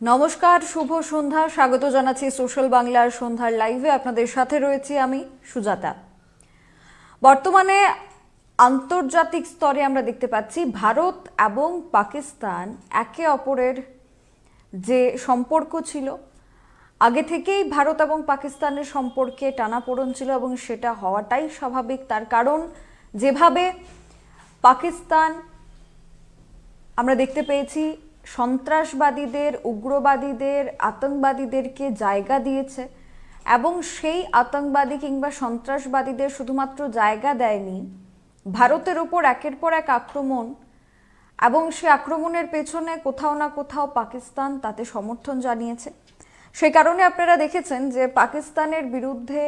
নমস্কার, শুভ সন্ধ্যা। স্বাগত জানাচ্ছি সোশ্যাল বাংলার সন্ধ্যার লাইভে। আপনাদের সাথে রয়েছি আমি সুজাতা। বর্তমানে আন্তর্জাতিক স্তরে আমরা দেখতে পাচ্ছি, ভারত এবং পাকিস্তান একে অপরের যে সম্পর্ক ছিল, আগে থেকেই ভারত এবং পাকিস্তানের সম্পর্কে টানাপোড়ন ছিল এবং সেটা হওয়াটাই স্বাভাবিক। তার কারণ, যেভাবে পাকিস্তান আমরা দেখতে পেয়েছি সন্ত্রাসবাদীদের, উগ্রবাদীদের, আতঙ্কবাদীদেরকে জায়গা দিয়েছে এবং সেই আতঙ্কবাদী কিংবা সন্ত্রাসবাদীদের শুধুমাত্র জায়গা দেয়নি, ভারতের ওপর একের পর এক আক্রমণ এবং সে আক্রমণের পেছনে কোথাও না কোথাও পাকিস্তান তাতে সমর্থন জানিয়েছে। সেই কারণে আপনারা দেখেছেন যে পাকিস্তানের বিরুদ্ধে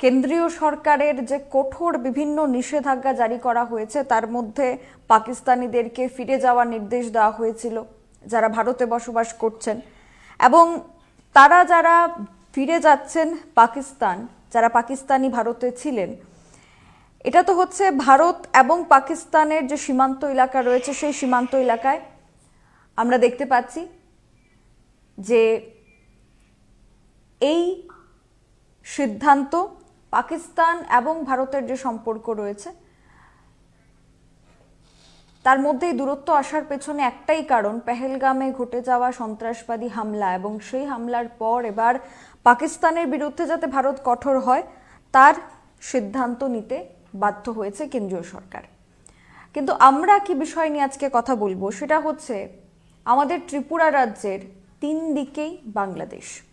কেন্দ্রীয় সরকারের যে কঠোর বিভিন্ন নিষেধাজ্ঞা জারি করা হয়েছে, তার মধ্যে পাকিস্তানিদেরকে ফিরে যাওয়ার নির্দেশ দেওয়া হয়েছিল, যারা ভারতে বসবাস করছেন। এবং তারা যারা ফিরে যাচ্ছেন পাকিস্তান, যারা পাকিস্তানি ভারতে ছিলেন, এটা তো হচ্ছে ভারত এবং পাকিস্তানের যে সীমান্ত এলাকা রয়েছে, সেই সীমান্ত এলাকায় আমরা দেখতে পাচ্ছি যে এই সিদ্ধান্ত পাকিস্তান এবং ভারতের যে সম্পর্ক রয়েছে, তার মধ্যেই দূরত্ব আসার পেছনে একটাই কারণ, পেহেলগামে ঘটে যাওয়া সন্ত্রাসবাদী হামলা এবং সেই হামলার পর এবার পাকিস্তানের বিরুদ্ধে যাতে ভারত কঠোর হয়, তার সিদ্ধান্ত নিতে বাধ্য হয়েছে কেন্দ্রীয় সরকার। কিন্তু আমরা কি বিষয় নিয়ে আজকে কথা বলব? সেটা হচ্ছে, আমাদের ত্রিপুরা রাজ্যের তিন দিকেই বাংলাদেশ।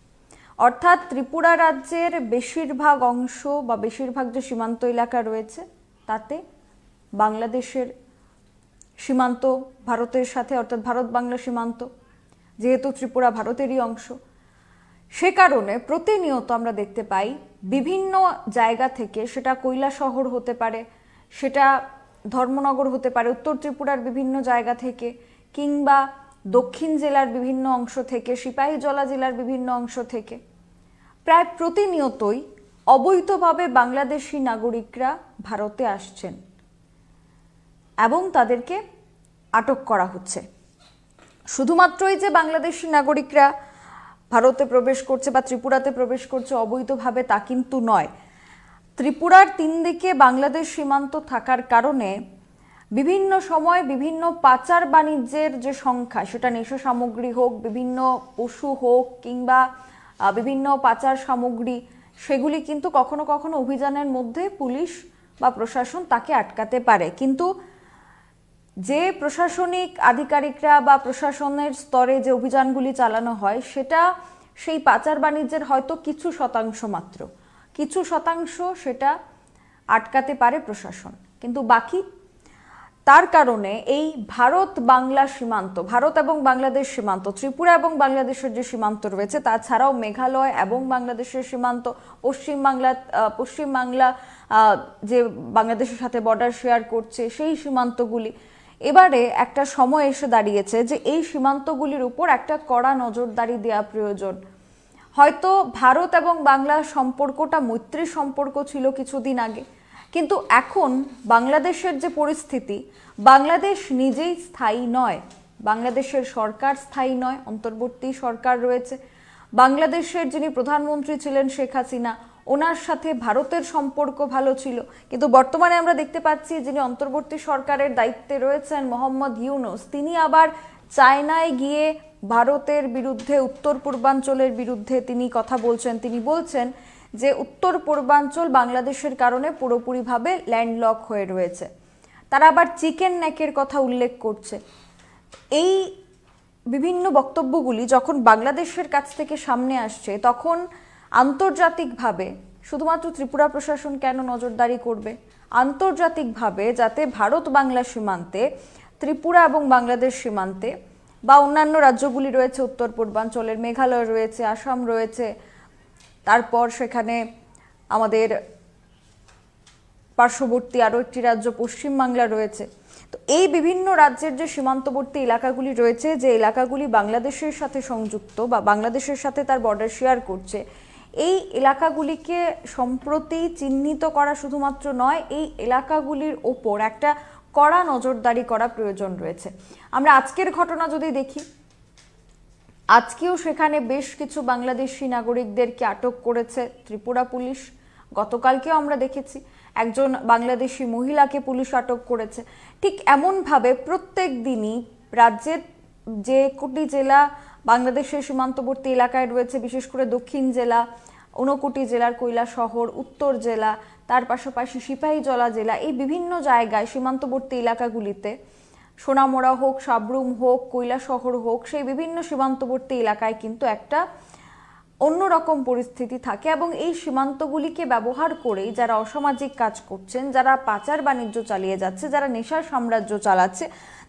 অর্থাৎ ত্রিপুরা রাজ্যের বেশিরভাগ অংশ বা বেশিরভাগ যে সীমান্ত এলাকা রয়েছে, তাতে বাংলাদেশের সীমান্ত, ভারতের সাথে, অর্থাৎ ভারত বাংলা সীমান্ত, যেহেতু ত্রিপুরা ভারতেরই অংশ, সে কারণে প্রতিনিয়ত আমরা দেখতে পাই বিভিন্ন জায়গা থেকে সেটা কৈলা শহর হতে পারে, সেটা ধর্মনগর হতে পারে, উত্তর ত্রিপুরার বিভিন্ন জায়গা থেকে কিংবা দক্ষিণ জেলার বিভিন্ন অংশ থেকে, সিপাহীজলা জেলার বিভিন্ন অংশ থেকে। প্রায় প্রতিনিয়তই অবৈধভাবে বাংলাদেশি নাগরিকরা ভারতে আসছেন এবং তাদেরকে আটক করা হচ্ছে। শুধুমাত্রই যে বাংলাদেশি নাগরিকরা ভারতে প্রবেশ করছে বা ত্রিপুরাতে প্রবেশ করছে অবৈধভাবে তা কিন্তু নয়। ত্রিপুরার তিন দিকে বাংলাদেশ সীমান্ত থাকার কারণে বিভিন্ন সময় বিভিন্ন পাচার বাণিজ্যের যে সংখ্যা, সেটা নেশা সামগ্রী হোক, বিভিন্ন পশু হোক কিংবা বিভিন্ন পাচার সামগ্রী, সেগুলি কিন্তু কখনো কখনো অভিযানের মধ্যে পুলিশ বা প্রশাসন তাকে আটকাতে পারে। কিন্তু যে প্রশাসনিক আধিকারিকরা বা প্রশাসনের স্তরে যে অভিযানগুলি চালানো হয়, সেটা সেই পাচার বাণিজ্যের হয়তো কিছু শতাংশ মাত্র। কিছু শতাংশ সেটা আটকাতে পারে প্রশাসন। কিন্তু বাকি তার কারণে এই ভারত বাংলা সীমান্ত ভারত এবং বাংলাদেশ সীমান্ত ত্রিপুরা এবং বাংলাদেশের যে সীমান্ত রয়েছে তাছাড়াও মেঘালয় এবং বাংলাদেশের সীমান্ত পশ্চিম বাংলা আহ, পশ্চিম বাংলা যে বাংলাদেশের সাথে বর্ডার শেয়ার করছে সেই সীমান্তগুলি। এবারে একটা সময় এসে দাঁড়িয়েছে যে এই সীমান্তগুলির উপর একটা কড়া নজরদারি দেওয়া প্রয়োজন। হয়তো ভারত এবং বাংলার সম্পর্কটা মৈত্রী সম্পর্ক ছিল কিছুদিন আগে। কিন্তু এখন বাংলাদেশের যে পরিস্থিতি, বাংলাদেশ নিজেই স্থায়ী নয়। বাংলাদেশের সরকার স্থায়ী নয়, অন্তর্বর্তী সরকার রয়েছে। বাংলাদেশের যিনি প্রধানমন্ত্রী ছিলেন শেখ হাসিনা, ওনার সাথে ভারতের সম্পর্ক ভালো ছিল। কিন্তু বর্তমানে আমরা দেখতে পাচ্ছি যিনি অন্তর্বর্তী সরকারের দায়িত্বে রয়েছেন, মোহাম্মদ ইউনুস, তিনি আবার চায়নায় গিয়ে ভারতের বিরুদ্ধে, উত্তর পূর্বাঞ্চলের বিরুদ্ধে তিনি কথা বলছেন। তিনি বলছেন যে উত্তর পূর্বাঞ্চল বাংলাদেশের কারণে পুরোপুরিভাবে ল্যান্ডলক হয়ে রয়েছে। তারা আবার চিকেন নেকের কথা উল্লেখ করছে। এই বিভিন্ন বক্তব্যগুলি যখন বাংলাদেশের কাছ থেকে সামনে আসছে, তখন আন্তর্জাতিকভাবে, শুধুমাত্র ত্রিপুরা প্রশাসন কেন নজরদারি করবে? আন্তর্জাতিকভাবে যাতে ভারত বাংলা সীমান্তে, ত্রিপুরা এবং বাংলাদেশ সীমান্তে বা অন্যান্য রাজ্যগুলি রয়েছে, উত্তর পূর্বাঞ্চলের মেঘালয় রয়েছে, আসাম রয়েছে তারপর সেখানে আমাদের পার্শ্ববর্তী আরও একটি রাজ্য, পশ্চিমবাংলা রয়েছে। তো এই বিভিন্ন রাজ্যের যে সীমান্তবর্তী এলাকাগুলি রয়েছে, যে এলাকাগুলি বাংলাদেশের সাথে সংযুক্ত বা বাংলাদেশের সাথে তার বর্ডার শেয়ার করছে, এই এলাকাগুলিকে সম্প্রতি চিহ্নিত করা শুধুমাত্র নয়, এই এলাকাগুলির ওপর একটা কড়া নজরদারি করা প্রয়োজন রয়েছে। আমরা আজকের ঘটনা যদি দেখি আজকেও সেখানে বেশ কিছু বাংলাদেশি নাগরিকদেরকে আটক করেছে ত্রিপুরা পুলিশ। গতকালকেও আমরা দেখেছি একজন বাংলাদেশি মহিলাকে পুলিশ আটক করেছে। ঠিক এমনভাবে প্রত্যেক দিনই রাজ্যের যে কোটি জেলা বাংলাদেশের সীমান্তবর্তী এলাকায় রয়েছে, বিশেষ করে দক্ষিণ জেলা, ঊনকোটি জেলার কৈলা শহর উত্তর জেলা, তার পাশাপাশি সিপাহীজলা জেলা, এই বিভিন্ন জায়গায় সীমান্তবর্তী এলাকাগুলিতে সোনামোড়া হোক, সাবরুম হোক, কৈলাসহর হোক, সেই বিভিন্ন সীমান্তবর্তী এলাকায় কিন্তু একটা অন্যরকম পরিস্থিতি থাকে এবং এই সীমান্তগুলিকে ব্যবহার করেই যারা অসামাজিক কাজ করছেন, যারা পাচার বাণিজ্য চালিয়ে যাচ্ছে, যারা নেশার সাম্রাজ্য চালাচ্ছে,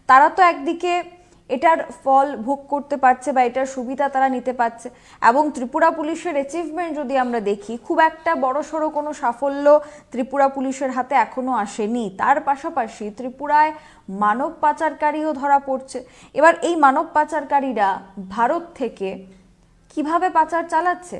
তারা তো একদিকে এটার ফল ভোগ করতে পারছে বা এটার সুবিধা তারা নিতে পারছে। এবং ত্রিপুরা পুলিশের অ্যাচিভমেন্ট যদি আমরা দেখি, খুব একটা বড়সড় কোনো সাফল্য ত্রিপুরা পুলিশের হাতে এখনও আসেনি। তার পাশাপাশি ত্রিপুরায় মানব পাচারকারীও ধরা পড়ছে। এবার এই মানব পাচারকারীরা ভারত থেকে কীভাবে পাচার চালাচ্ছে?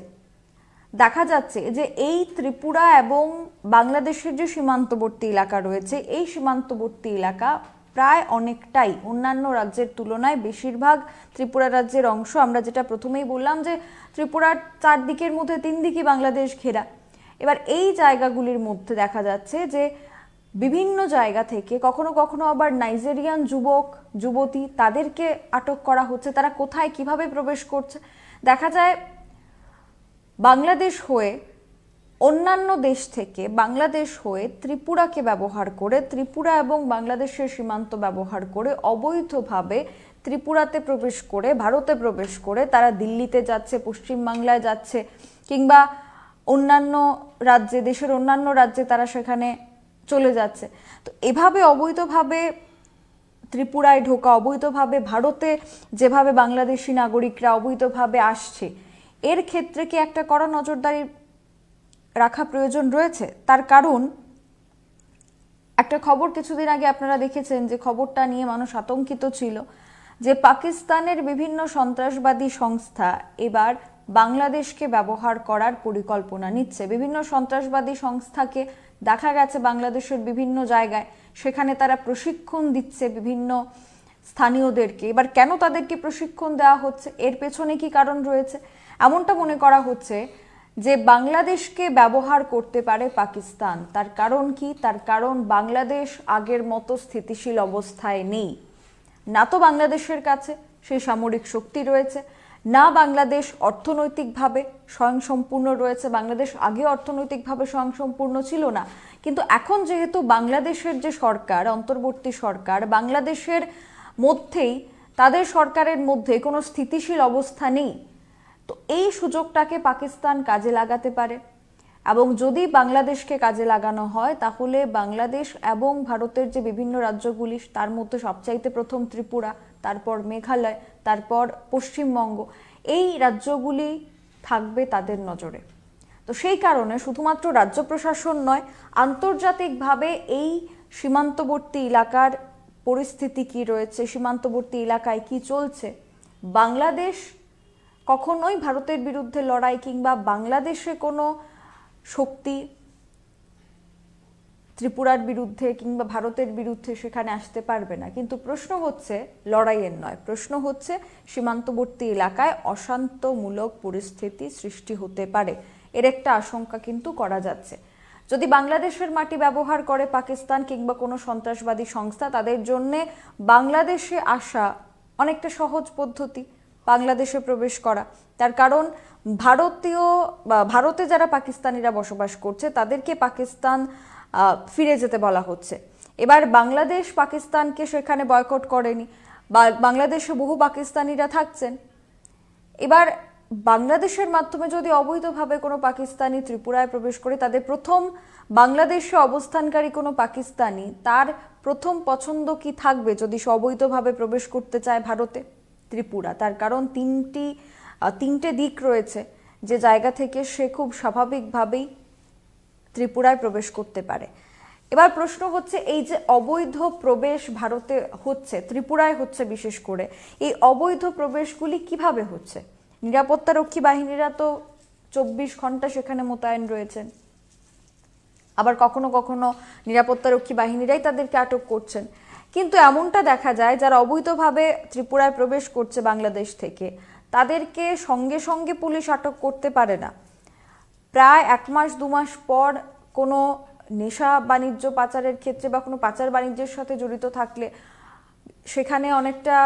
দেখা যাচ্ছে যে এই ত্রিপুরা এবং বাংলাদেশের যে সীমান্তবর্তী এলাকা রয়েছে, এই সীমান্তবর্তী এলাকা প্রায় অনেকটাই। অন্যান্য রাজ্যের তুলনায় বেশিরভাগ ত্রিপুরা রাজ্যের অংশ, আমরা যেটা প্রথমেই বললাম যে ত্রিপুরার চারদিকের মধ্যে তিন দিকই বাংলাদেশ ঘেরা। এবার এই জায়গাগুলির মধ্যে দেখা যাচ্ছে যে বিভিন্ন জায়গা থেকে কখনো কখনো আবার নাইজেরিয়ান যুবক, যুবতী তাদেরকে আটক করা হচ্ছে। তারা কোথায় কীভাবে প্রবেশ করছে? দেখা যায় বাংলাদেশ হয়ে অন্যান্য দেশ থেকে বাংলাদেশ হয়ে ত্রিপুরাকে ব্যবহার করে, ত্রিপুরা এবং বাংলাদেশের সীমান্ত ব্যবহার করে অবৈধভাবে ত্রিপুরাতে প্রবেশ করে, ভারতে প্রবেশ করে তারা দিল্লিতে যাচ্ছে, পশ্চিমবাংলায় যাচ্ছে কিংবা অন্যান্য রাজ্যে, দেশের অন্যান্য রাজ্যে তারা সেখানে চলে যাচ্ছে। তো এভাবে অবৈধভাবে ত্রিপুরায় ঢোকা, অবৈধভাবে ভারতে যেভাবে বাংলাদেশি নাগরিকরা অবৈধভাবে আসছে, এর ক্ষেত্রে কি একটা কড়া নজরদারি রাখা প্রয়োজন রয়েছে। তার কারণ, একটা খবর কিছুদিন আগে আপনারা দেখেছেন যে খবরটা নিয়ে মানুষ আতঙ্কিত ছিল যে পাকিস্তানের বিভিন্ন সন্ত্রাসবাদী সংস্থা এবার বাংলাদেশকে ব্যবহার করার পরিকল্পনা নিচ্ছে। বিভিন্ন সন্ত্রাসবাদী সংস্থাকে দেখা গেছে বাংলাদেশের বিভিন্ন জায়গায়, সেখানে তারা প্রশিক্ষণ দিচ্ছে বিভিন্ন স্থানীয়দেরকে। এবার কেন তাদেরকে প্রশিক্ষণ দেওয়া হচ্ছে? এর পেছনে কি কারণ রয়েছে? এমনটা মনে করা হচ্ছে যে বাংলাদেশকে ব্যবহার করতে পারে পাকিস্তান, তার কারণ কি? তার কারণ বাংলাদেশ আগের মতো স্থিতিশীল অবস্থায় নেই। না তো বাংলাদেশের কাছে সেই সামরিক শক্তি রয়েছে, না বাংলাদেশ অর্থনৈতিকভাবে স্বয়ংসম্পূর্ণ রয়েছে। বাংলাদেশ আগে অর্থনৈতিকভাবে স্বয়ংসম্পূর্ণ ছিল না, কিন্তু এখন যেহেতু বাংলাদেশের যে সরকার, অন্তর্বর্তী সরকার, বাংলাদেশের মধ্যেই তাদের সরকারের মধ্যে কোনো স্থিতিশীল অবস্থা নেই। তো এই সুযোগটাকে পাকিস্তান কাজে লাগাতে পারে। এবং যদি বাংলাদেশকে কাজে লাগানো হয়, তাহলে বাংলাদেশ এবং ভারতের যে বিভিন্ন রাজ্যগুলি, তার মধ্যে সবচাইতে প্রথম ত্রিপুরা, তারপর মেঘালয়, তারপর পশ্চিমবঙ্গ, এই রাজ্যগুলি থাকবে তাদের নজরে। তো সেই কারণে শুধুমাত্র রাজ্য প্রশাসন নয়, আন্তর্জাতিকভাবে এই সীমান্তবর্তী এলাকার পরিস্থিতি কি রয়েছে, সীমান্তবর্তী এলাকায় কি চলছে, বাংলাদেশ কখনোই ভারতের বিরুদ্ধে লড়াই কিংবা বাংলাদেশে কোনো শক্তি ত্রিপুরার বিরুদ্ধে কিংবা ভারতের বিরুদ্ধে সেখানে আসতে পারবে না। কিন্তু প্রশ্ন হচ্ছে, লড়াইয়ের নয়। প্রশ্ন হচ্ছে, সীমান্তবর্তী এলাকায় অশান্তমূলক পরিস্থিতি সৃষ্টি হতে পারে। এর একটা আশঙ্কা কিন্তু করা যাচ্ছে। যদি বাংলাদেশের মাটি ব্যবহার করে পাকিস্তান কিংবা কোনো সন্ত্রাসবাদী সংস্থা, তাদের জন্যে বাংলাদেশে আসা অনেকটা সহজ পদ্ধতি। বাংলাদেশে প্রবেশ করা। তার কারণ ভারতীয় বা ভারতে যারা পাকিস্তানিরা বসবাস করছে, তাদেরকে পাকিস্তান ফিরে যেতে বলা হচ্ছে। এবার বাংলাদেশ পাকিস্তানকে সেখানে বয়কট করেনি। বাংলাদেশে বহু পাকিস্তানিরা থাকছেন। এবার বাংলাদেশের মাধ্যমে যদি অবৈধভাবে কোনো পাকিস্তানি ত্রিপুরায় প্রবেশ করে, তাদের প্রথম বাংলাদেশে অবস্থানকারী কোনো পাকিস্তানি, তার প্রথম পছন্দ কি থাকবে যদি সে অবৈধভাবে প্রবেশ করতে চায় ভারতে? ত্রিপুরা। তার কারণ তিনটি তিনটে দিক রয়েছে যে জায়গা থেকে সে খুব স্বাভাবিকভাবেই ত্রিপুরায় প্রবেশ করতে পারে। এবার প্রশ্ন হচ্ছে, এই যে অবৈধ প্রবেশ ভারতে হচ্ছে, ত্রিপুরায় হচ্ছে বিশেষ করে, এই অবৈধ প্রবেশগুলি কীভাবে হচ্ছে? নিরাপত্তারক্ষী বাহিনীরা তো চব্বিশ ঘণ্টা সেখানে মোতায়েন রয়েছেন। আবার কখনো কখনো নিরাপত্তারক্ষী বাহিনীরাই তাদেরকে আটক করছেন। কিন্তু এমনটা দেখা যায় যারা অবৈধভাবে ত্রিপুরায় প্রবেশ করছে বাংলাদেশ থেকে, তাদেরকে সঙ্গে সঙ্গে পুলিশ আটক করতে পারে না। প্রায় এক মাস, দু মাস পর কোনো নেশা বাণিজ্য পাচারের ক্ষেত্রে বা কোনো পাচার বাণিজ্যের সাথে জড়িত থাকলে সেখানে অনেকটা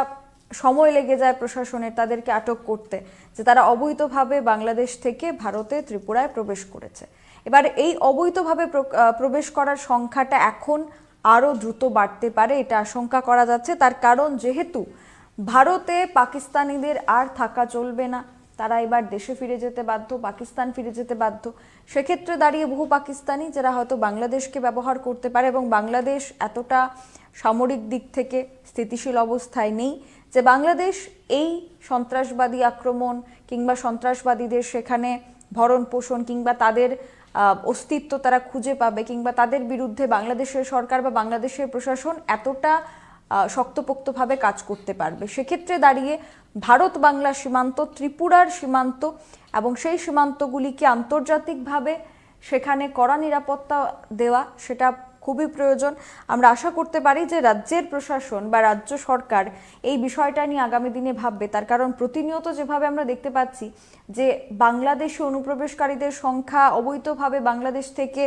সময় লেগে যায় প্রশাসনের তাদেরকে আটক করতে, যে তারা অবৈধভাবে বাংলাদেশ থেকে ভারতে ত্রিপুরায় প্রবেশ করেছে। এবার এই অবৈধভাবে প্র- প্রবেশ করার সংখ্যাটা এখন আরও দ্রুত বাড়তে পারে এটা আশঙ্কা করা যাচ্ছে। তার কারণ যেহেতু ভারতে পাকিস্তানিদের আর থাকা চলবে না, তারা এবার দেশে ফিরে যেতে বাধ্য, পাকিস্তান ফিরে যেতে বাধ্য। সেক্ষেত্রে দাঁড়িয়ে বহু পাকিস্তানি যারা হয়তো বাংলাদেশকে ব্যবহার করতে পারে এবং বাংলাদেশ এতটা সামরিক দিক থেকে স্থিতিশীল অবস্থায় নেই যে বাংলাদেশ এই সন্ত্রাসবাদী আক্রমণ কিংবা সন্ত্রাসবাদীদের সেখানে ভরণ পোষণ কিংবা তাদের অস্তিত্ব তারা খুঁজে পাবে কিংবা তাদের বিরুদ্ধে বাংলাদেশের সরকার বা বাংলাদেশের প্রশাসন এতটা শক্তপোক্তভাবে কাজ করতে পারবে। সেক্ষেত্রে দাঁড়িয়ে ভারত বাংলা সীমান্ত, ত্রিপুরার সীমান্ত এবং সেই সীমান্তগুলিকে আন্তর্জাতিকভাবে সেখানে কড়া নিরাপত্তা দেওয়া, সেটা খুবই প্রয়োজন। আমরা আশা করতে পারি যে রাজ্যের প্রশাসন বা রাজ্য সরকার এই বিষয়টা নিয়ে আগামী দিনে ভাববে। তার কারণ প্রতিনিয়ত যেভাবে আমরা দেখতে পাচ্ছি যে বাংলাদেশে অনুপ্রবেশকারীদের সংখ্যা অবৈধভাবে বাংলাদেশ থেকে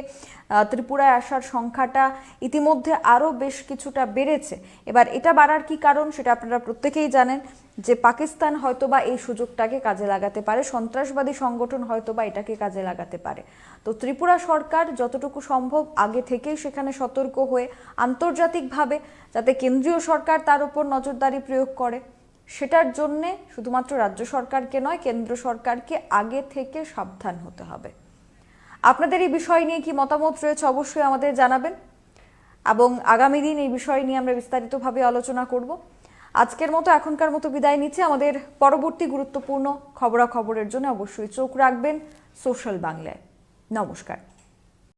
ত্রিপুরায় আসার সংখ্যাটা ইতিমধ্যে আরও বেশ কিছুটা বেড়েছে। এবার এটা বাড়ার কি কারণ সেটা আপনারা প্রত্যেকেই জানেন। যে পাকিস্তান হয়তোবা এই সুযোগটাকে কাজে লাগাতে পারে, সন্ত্রাসবাদী সংগঠন হয়তোবা এটাকে কাজে লাগাতে পারে। তো ত্রিপুরা সরকার যতটুকু সম্ভব আগে থেকেই সেখানে সতর্ক হয়ে আন্তর্জাতিকভাবে যাতে কেন্দ্রীয় সরকার তার উপর নজরদারি প্রয়োগ করে। সেটার জন্যে শুধুমাত্র রাজ্য সরকারকে নয়, কেন্দ্র সরকারকে আগে থেকে সাবধান হতে হবে। আপনাদের এই বিষয় নিয়ে কি মতামত রয়েছে অবশ্যই আমাদের জানাবেন। এবং আগামী দিন এই বিষয় নিয়ে আমরা বিস্তারিতভাবে আলোচনা করব। আজকের মতো এখনকার মতো বিদায় নিচ্ছে। আমাদের পরবর্তী গুরুত্বপূর্ণ খবরাখবরের জন্য অবশ্যই চোখ রাখবেন সোশ্যাল বাংলায়। নমস্কার।